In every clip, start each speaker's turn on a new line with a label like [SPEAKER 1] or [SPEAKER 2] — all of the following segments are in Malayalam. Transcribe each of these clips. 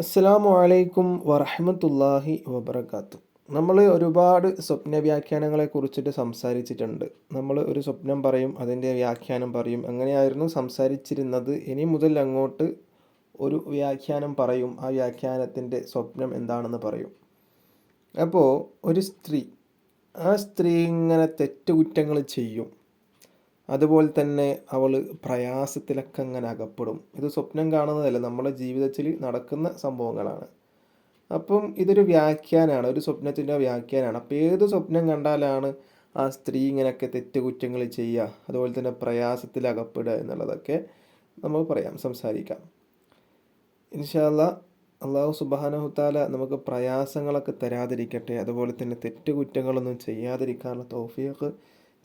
[SPEAKER 1] അസ്സലാമു അലൈക്കും വറഹമത്തല്ലാഹി വബർക്കാത്തു നമ്മൾ ഒരുപാട് സ്വപ്ന വ്യാഖ്യാനങ്ങളെ കുറിച്ചിട്ട് സംസാരിച്ചിട്ടുണ്ട്. നമ്മൾ ഒരു സ്വപ്നം പറയും അതിന്റെ വ്യാഖ്യാനം പറയും. അങ്ങനെയായിരുന്നു സംസാരിച്ചിരുന്നത്. ഇനി മുതൽ അങ്ങോട്ട് ഒരു വ്യാഖ്യാനം പറയും. ആ വ്യാഖ്യാനത്തിന്റെ സ്വപ്നം എന്താണെന്ന് പറയും. അപ്പോൾ ഒരു സ്ത്രീ ആ സ്ത്രീ ഇങ്ങനെ തെറ്റുകുറ്റങ്ങൾ ചെയ്യും. അതുപോലെ തന്നെ അവൾ പ്രയാസത്തിലൊക്കെ അങ്ങനെ അകപ്പെടും. ഇത് സ്വപ്നം കാണുന്നതല്ല നമ്മുടെ ജീവിതത്തിൽ നടക്കുന്ന സംഭവങ്ങളാണ്. അപ്പം ഇതൊരു വ്യാഖ്യാനമാണ് ഒരു സ്വപ്നത്തിന്റെ വ്യാഖ്യാനമാണ് അപ്പോൾ ഏത് സ്വപ്നം കണ്ടാലാണ് ആ സ്ത്രീ ഇങ്ങനെയൊക്കെ തെറ്റുകുറ്റങ്ങൾ ചെയ്യുക അതുപോലെ തന്നെ പ്രയാസത്തിൽ അകപ്പെടുക എന്നുള്ളതൊക്കെ നമുക്ക് പറയാം സംസാരിക്കാം. ഇൻഷാല്ല അള്ളാഹു സുബാനഹുത്താല നമുക്ക് പ്രയാസങ്ങളൊക്കെ തരാതിരിക്കട്ടെ അതുപോലെ തന്നെ തെറ്റുകുറ്റങ്ങളൊന്നും ചെയ്യാതിരിക്കാനുള്ള തോഫിയൊക്കെ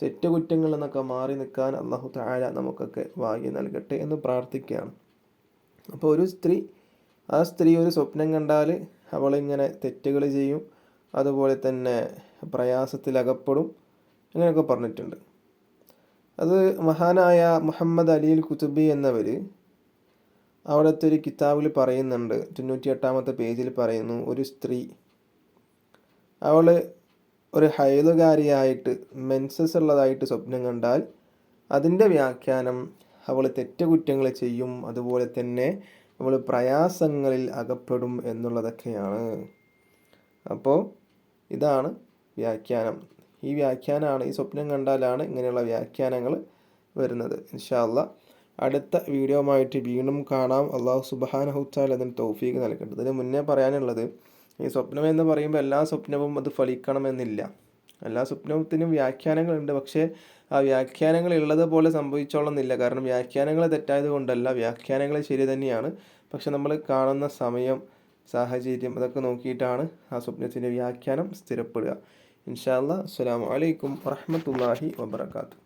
[SPEAKER 1] തെറ്റുകുറ്റങ്ങളിൽ നിന്നൊക്കെ മാറി നിൽക്കാൻ അള്ളാഹു താഴ നമുക്കൊക്കെ ഭാഗ്യം നൽകട്ടെ എന്ന് പ്രാർത്ഥിക്കുകയാണ്. അപ്പോൾ ഒരു സ്ത്രീ ആ സ്ത്രീ ഒരു സ്വപ്നം കണ്ടാൽ അവളിങ്ങനെ തെറ്റുകൾ ചെയ്യും അതുപോലെ തന്നെ പ്രയാസത്തിലകപ്പെടും അങ്ങനെയൊക്കെ പറഞ്ഞിട്ടുണ്ട്. അത് മഹാനായ മുഹമ്മദ് അലിയിൽ കുത്തുബി എന്നവർ അവിടുത്തെ ഒരു കിതാബിൽ പറയുന്നുണ്ട് തൊണ്ണൂറ്റി എട്ടാമത്തെ പേജിൽ പറയുന്നു ഒരു സ്ത്രീ അവൾ ഒരു ഹൈതുകാരിയായിട്ട് മെൻസസ് ഉള്ളതായിട്ട് സ്വപ്നം കണ്ടാൽ അതിന്റെ വ്യാഖ്യാനം അവൾ തെറ്റുകുറ്റങ്ങൾ ചെയ്യും അതുപോലെ തന്നെ അവൾ പ്രയാസങ്ങളിൽ അകപ്പെടും എന്നുള്ളതൊക്കെയാണ്. അപ്പോൾ ഇതാണ് വ്യാഖ്യാനം. ഈ വ്യാഖ്യാനമാണ് ഈ സ്വപ്നം കണ്ടാലാണ് ഇങ്ങനെയുള്ള വ്യാഖ്യാനങ്ങൾ വരുന്നത്. ഇൻഷാല്ല അടുത്ത വീഡിയോയുമായിട്ട് വീണ്ടും കാണാം. അള്ളാഹു സുബാനഹുത്താൽ അതിന് തൗഫീക്ക് നൽകേണ്ടത് ഇതിന് മുന്നേ പറയാനുള്ളത് ഈ സ്വപ്നം എന്ന് പറയുമ്പോൾ എല്ലാ സ്വപ്നവും അത് ഫലിക്കണമെന്നില്ല. എല്ലാ സ്വപ്നത്തിനും വ്യാഖ്യാനങ്ങളുണ്ട്. പക്ഷേ ആ വ്യാഖ്യാനങ്ങൾ ഉള്ളതുപോലെ സംഭവിച്ചോളുന്നില്ല. കാരണം വ്യാഖ്യാനങ്ങൾ തെറ്റായത് കൊണ്ടല്ല വ്യാഖ്യാനങ്ങൾ ശരി തന്നെയാണ്. പക്ഷെ നമ്മൾ കാണുന്ന സമയം സാഹചര്യം അതൊക്കെ നോക്കിയിട്ടാണ് ആ സ്വപ്നത്തിന്റെ വ്യാഖ്യാനം സ്ഥിരപ്പെടുക. ഇൻഷാ അല്ലാ അസ്സാം വലൈക്കും വറഹമത്തല്ലാഹി വബർക്കാത്തു